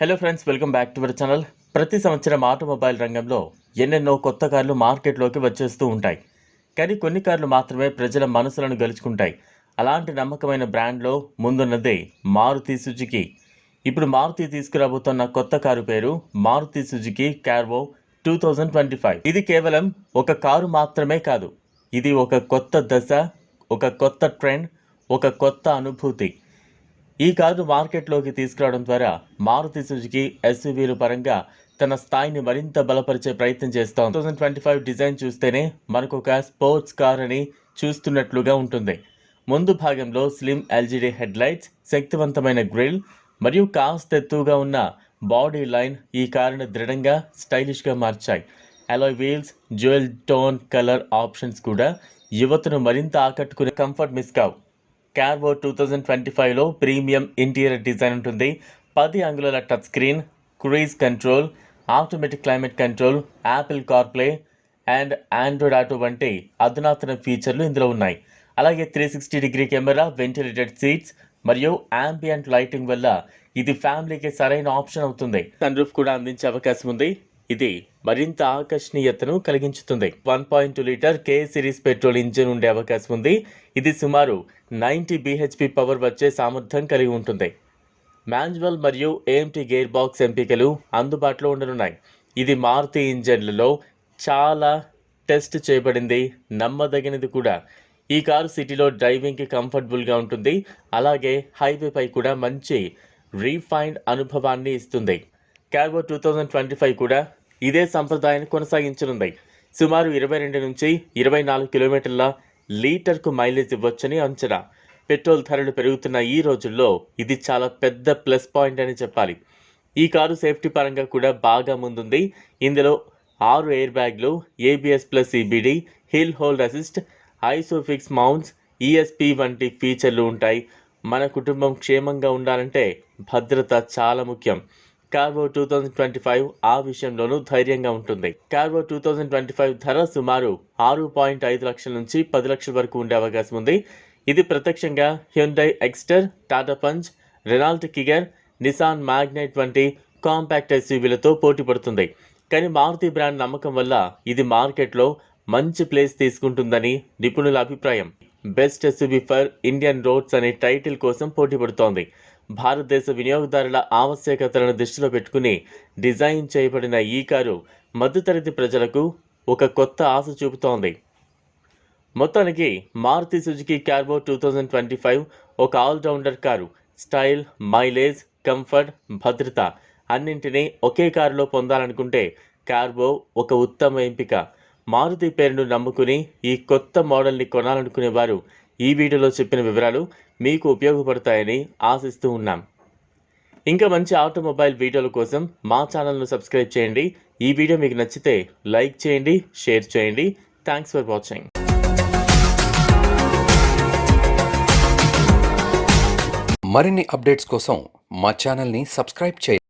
Hello friends welcome back to our channel ప్రతి సంవత్సరం automobile రంగంలో ఎన్నెన్నో కొత్త కార్లు మార్కెట్లోకి వచ్చేస్తూ ఉంటాయి. కానీ కొన్ని కార్లు మాత్రమే ప్రజల మనసులను గెలుచుకుంటాయి. అలాంటి నమ్మకమైన బ్రాండ్లో ముందున్నదే మారుతి సుజుకి. ఇప్పుడు మారుతి తీసుకురాబోతున్న కొత్త కారు పేరు Maruti Suzuki Carvo two thousand twenty five ఇది కేవలం ఒక కారు మాత్రమే కాదు. ఇది ఒక కొత్త దశ ఒక కొత్త ట్రెండ్ ఒక కొత్త అనుభూతి. ఈ కారు మార్కెట్లోకి తీసుకురావడం ద్వారా మారుతి సుజుకి ఎస్యూవీల పరంగా తన స్థాయిని మరింత బలపరిచే ప్రయత్నం చేస్తాం two thousand twenty five design చూస్తేనే మనకు ఒక స్పోర్ట్స్ కార్ అని చూస్తున్నట్లుగా ఉంటుంది. ముందు భాగంలో స్లిమ్ ఎల్జీడీ హెడ్ లైట్స్ శక్తివంతమైన గ్రిల్ మరియు కాస్త ఎత్తుగా ఉన్న బాడీ లైన్ ఈ కారును దృఢంగా స్టైలిష్గా మార్చాయి. Alloy wheels jewel tone colour options కూడా యువతను మరింత ఆకట్టుకునే కంఫర్ట్ మిస్ కావు. క్యార్వో టూ థౌజండ్ ట్వంటీ ఫైవ్లో ప్రీమియం ఇంటీరియర్ డిజైన్ ఉంటుంది. పది అంగుళాల touch screen cruise control automatic climate control Apple CarPlay and Android Auto వంటి అధునాతన ఫీచర్లు ఇందులో ఉన్నాయి. అలాగే three sixty degree camera ventilated seats మరియు యాంబియంట్ లైటింగ్ వల్ల ఇది ఫ్యామిలీకి సరైన ఆప్షన్ అవుతుంది. సన్ రూఫ్ కూడా అందించే అవకాశం ఉంది. ఇది మరింత ఆకర్షణీయతను కలిగించుతుంది. One point two litre K series petrol engine ఉండే అవకాశం ఉంది. ఇది సుమారు నైంటీ బీహెచ్పి పవర్ వచ్చే సామర్థ్యం కలిగి ఉంటుంది. మాన్యువల్ మరియు ఏఎంటీ గేర్ బాక్స్ ఎంపికలు అందుబాటులో ఉండనున్నాయి. ఇది మారుతి ఇంజన్లలో చాలా టెస్ట్ చేయబడింది. నమ్మదగినది కూడా. ఈ కారు సిటీలో డ్రైవింగ్కి కంఫర్టబుల్గా ఉంటుంది. అలాగే హైవేపై కూడా మంచి రీఫైన్డ్ అనుభవాన్ని ఇస్తుంది. Carvo two thousand twenty five కూడా ఇదే సంప్రదాయాన్ని కొనసాగించనుంది సుమారు ఇరవై రెండు నుంచి ఇరవై నాలుగు కిలోమీటర్ల లీటర్కు మైలేజ్ ఇవ్వచ్చని అంచనా. పెట్రోల్ ధరలు పెరుగుతున్న ఈ రోజుల్లో ఇది చాలా పెద్ద ప్లస్ పాయింట్ అని చెప్పాలి. ఈ కారు సేఫ్టీ పరంగా కూడా బాగా ముందుంది. ఇందులో ఆరు ఎయిర్ బ్యాగ్లు ABS plus EBD hill hold assist ISOFIX mounts ESP వంటి ఫీచర్లు ఉంటాయి. మన కుటుంబం క్షేమంగా ఉండాలంటే భద్రత చాలా ముఖ్యం. Carvo two thousand twenty five ఆ విషయంలోనూ ధైర్యంగా ఉంటుంది. Carvo two thousand twenty five ధర సుమారు ఆరు పాయింట్ ఐదు లక్షల నుంచి పది లక్షల వరకు ఉండే అవకాశం ఉంది. ఇది ప్రత్యక్షంగా Hyundai Exter Tata Punch Renault Kiger Nissan Magnite వంటి కాంపాక్ట్ ఎస్యూవీలతో పోటీ పడుతుంది. కానీ మారుతి బ్రాండ్ నమ్మకం వల్ల ఇది మార్కెట్లో మంచి ప్లేస్ తీసుకుంటుందని నిపుణుల అభిప్రాయం. Best SUV for Indian roads అనే టైటిల్ కోసం పోటీ పడుతోంది. భారతదేశ వినియోగదారుల ఆవశ్యకతలను దృష్టిలో పెట్టుకుని డిజైన్ చేయబడిన ఈ కారు మధ్యతరగతి ప్రజలకు ఒక కొత్త ఆశ చూపుతోంది. మొత్తానికి Maruti Suzuki Carvo two thousand twenty five ఒక allrounder car. Style mileage comfort భద్రత అన్నింటినీ ఒకే కారులో పొందాలనుకుంటే కార్బో ఒక ఉత్తమ ఎంపిక. మారుతి పేరును నమ్ముకుని ఈ కొత్త మోడల్ని కొనాలనుకునే వారు ఈ వీడియోలో చెప్పిన వివరాలు మీకు ఉపయోగపడతాయని ఆశిస్తూ ఉన్నాం. ఇంకా మంచి ఆటోమొబైల్ వీడియోల కోసం మా ఛానల్ను సబ్స్క్రైబ్ చేయండి. ఈ వీడియో మీకు నచ్చితే లైక్ చేయండి షేర్ చేయండి. థ్యాంక్స్ ఫర్ వాచింగ్ మరిన్ని అప్డేట్స్ కోసం మా ఛానల్ని సబ్స్క్రైబ్ చేయండి.